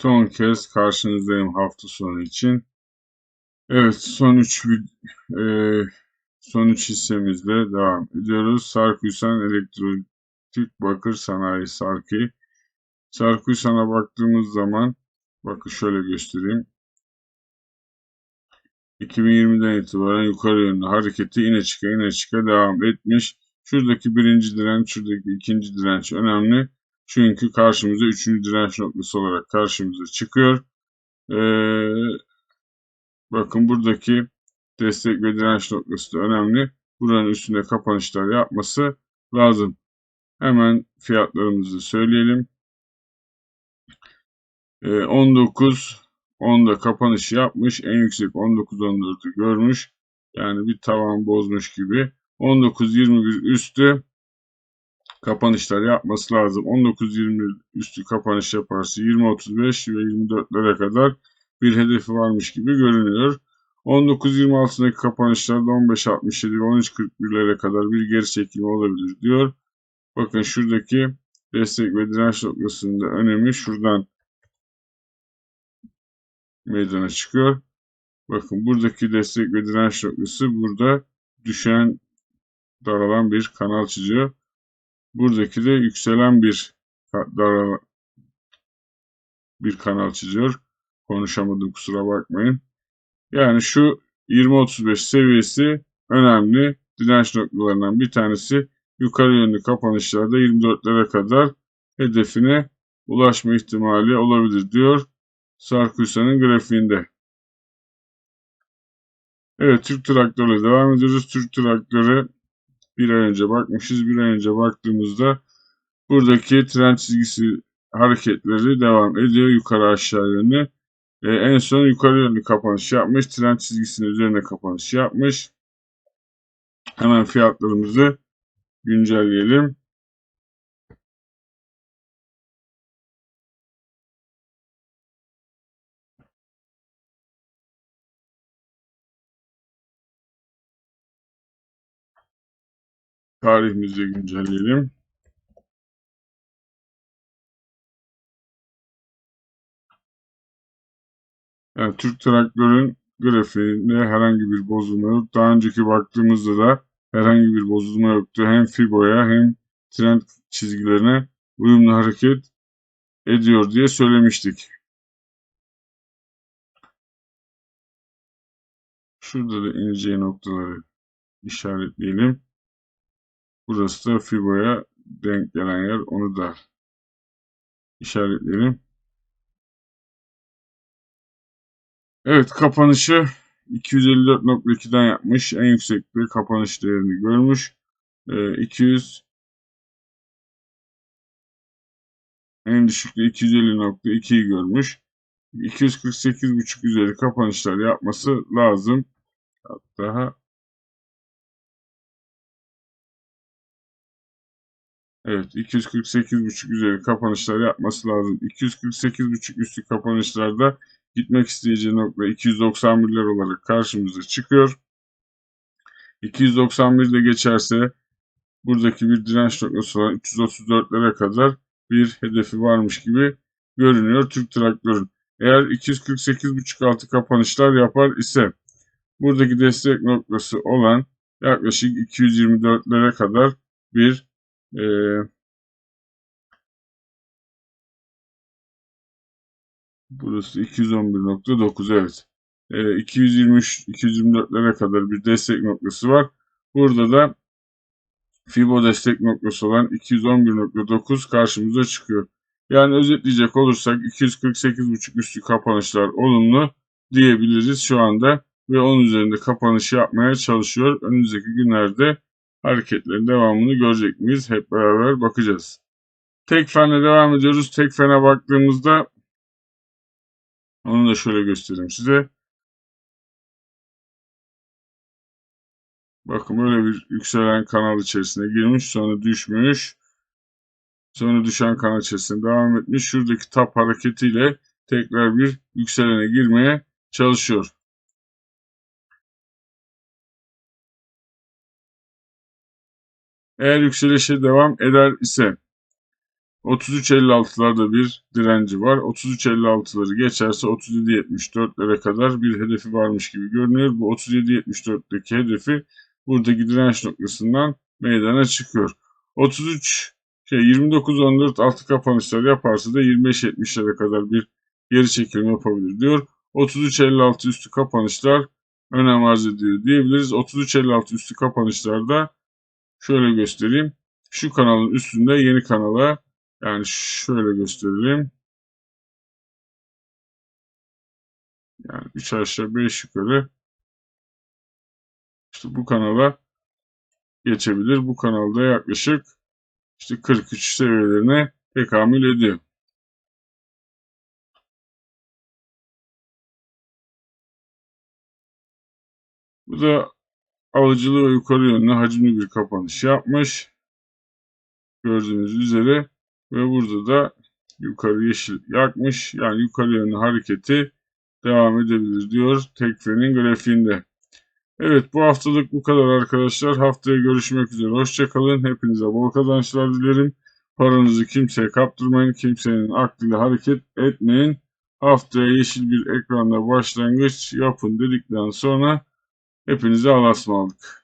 Son kez karşınızdayım hafta sonu için. Evet son 3 e, son 3 hissemizle devam ediyoruz. Sarkuysan Elektronik Bakır Sanayi Sarkı. Sarkuysan'a baktığımız zaman bakın şöyle göstereyim. 2020'den itibaren yukarı yönlü hareketi ine çıka ine çıka devam etmiş. Şuradaki birinci direnç, şuradaki ikinci direnç önemli. Çünkü karşımıza üçüncü direnç noktası olarak karşımıza çıkıyor. Ee, bakın buradaki destek ve direnç noktası da önemli. Buranın üstünde kapanışlar yapması lazım. Hemen fiyatlarımızı söyleyelim. Ee, 19 10'da kapanış yapmış. En yüksek 19-14'ü görmüş. Yani bir tavan bozmuş gibi. 19-21 üstü kapanışlar yapması lazım. 19-20 üstü kapanış yaparsa 20-35 ve 24'lere kadar bir hedefi varmış gibi görünüyor. 19-20 altındaki kapanışlarda 15-67 ve 13-41'lere kadar bir geri çekilme olabilir diyor. Bakın şuradaki destek ve direnç noktasında önemi şuradan meydana çıkıyor. Bakın buradaki destek ve direnç noktası burada düşen daralan bir kanal çiziyor. Buradaki de yükselen bir daralan bir kanal çiziyor. Konuşamadım kusura bakmayın. Yani şu 20-35 seviyesi önemli direnç noktalarından bir tanesi. Yukarı yönlü kapanışlarda 24'lere kadar hedefine ulaşma ihtimali olabilir diyor Sarkisa'nın grafiğinde. Evet Türk traktörle devam ediyoruz. Türk traktörü bir ay önce bakmışız. Bir ay önce baktığımızda buradaki trend çizgisi hareketleri devam ediyor yukarı aşağı yönlü. Ee, en son yukarı yönlü kapanış yapmış. Trend çizgisinin üzerine kapanış yapmış. Hemen fiyatlarımızı güncelleyelim. Tarihimizi güncelleyelim. Yani Türk Traktör'ün grafiğinde herhangi bir bozulma yok. Daha önceki baktığımızda da herhangi bir bozulma yoktu. Hem Fibo'ya hem trend çizgilerine uyumlu hareket ediyor diye söylemiştik. Şurada da ineceği noktaları işaretleyelim. Burası da Fibo'ya denk gelen yer. Onu da işaretleyelim. Evet kapanışı 254.2'den yapmış. En yüksek bir kapanış değerini görmüş. Ee, 200 en düşükte 250.2'yi görmüş. 248.5 üzeri kapanışlar yapması lazım. Hatta Evet 248.5 üzeri kapanışlar yapması lazım. 248.5 üstü kapanışlarda gitmek isteyeceği nokta 291'ler olarak karşımıza çıkıyor. 291'de geçerse buradaki bir direnç noktası olan 334'lere kadar bir hedefi varmış gibi görünüyor Türk Traktör'ün. Eğer 248.5 altı kapanışlar yapar ise buradaki destek noktası olan yaklaşık 224'lere kadar bir e, burası 211.9 evet. E, 223 224'lere kadar bir destek noktası var. Burada da Fibo destek noktası olan 211.9 karşımıza çıkıyor. Yani özetleyecek olursak 248.5 üstü kapanışlar olumlu diyebiliriz şu anda ve onun üzerinde kapanış yapmaya çalışıyor. Önümüzdeki günlerde hareketlerin devamını görecek miyiz? Hep beraber bakacağız. Tek fene devam ediyoruz. Tek fene baktığımızda onu da şöyle göstereyim size. Bakın böyle bir yükselen kanal içerisine girmiş. Sonra düşmüş. Sonra düşen kanal içerisinde devam etmiş. Şuradaki tap hareketiyle tekrar bir yükselene girmeye çalışıyor. Eğer yükselişe devam eder ise 33.56'larda bir direnci var. 33.56'ları geçerse 37.74'lere kadar bir hedefi varmış gibi görünüyor. Bu 37.74'teki hedefi buradaki direnç noktasından meydana çıkıyor. 33 şey 29.14 altı kapanışlar yaparsa da 25.70'lere kadar bir geri çekilme yapabilir diyor. 33.56 üstü kapanışlar önem arz ediyor diyebiliriz. 33.56 üstü kapanışlarda şöyle göstereyim. Şu kanalın üstünde yeni kanala yani şöyle gösterelim. Yani 3 aşağı 5 yukarı işte bu kanala geçebilir. Bu kanalda yaklaşık işte 43 seviyelerine tekamül ediyor. Bu da alıcılı ve yukarı yönlü hacimli bir kapanış yapmış. Gördüğünüz üzere ve burada da yukarı yeşil yakmış. Yani yukarı yönlü hareketi devam edebilir diyor Tekfe'nin grafiğinde. Evet bu haftalık bu kadar arkadaşlar. Haftaya görüşmek üzere. Hoşçakalın. Hepinize bol kazançlar dilerim. Paranızı kimseye kaptırmayın. Kimsenin aklıyla hareket etmeyin. Haftaya yeşil bir ekranda başlangıç yapın dedikten sonra hepinize Allah'a ısmarladık.